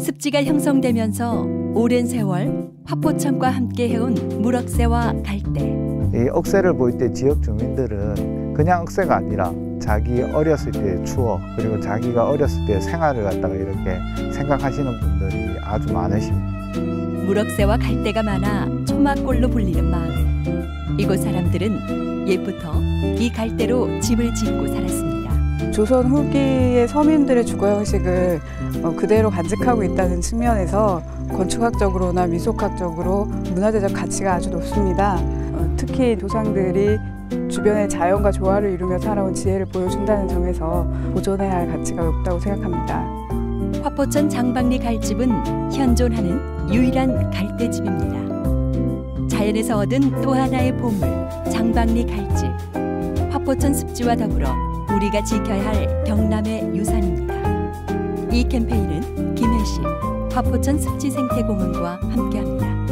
습지가 형성되면서 오랜 세월 화포천과 함께 해온 물억새와 갈대. 이 억새를 볼 때 지역 주민들은 그냥 억새가 아니라 자기 어렸을 때의 추억 그리고 자기가 어렸을 때 생활을 갖다가 이렇게 생각하시는 분들이 아주 많으십니다. 물억새와 갈대가 많아 초막골로 불리는 마을. 이곳 사람들은 옛부터 이 갈대로 집을 짓고 살았습니다. 조선 후기의 서민들의 주거 형식을 어, 그대로 간직하고 있다는 측면에서 건축학적으로나 미속학적으로 문화재적 가치가 아주 높습니다. 어, 특히 조상들이 주변의 자연과 조화를 이루며 살아온 지혜를 보여준다는 점에서 보존해야 할 가치가 높다고 생각합니다. 화포천 장박리 갈집은 현존하는 유일한 갈대집입니다. 자연에서 얻은 또 하나의 보물, 장박리 갈집. 화포천 습지와 더불어 우리가 지켜야 할 경남의 유산입니다. 이 캠페인은 김해시 화포천 습지생태공원과 함께합니다.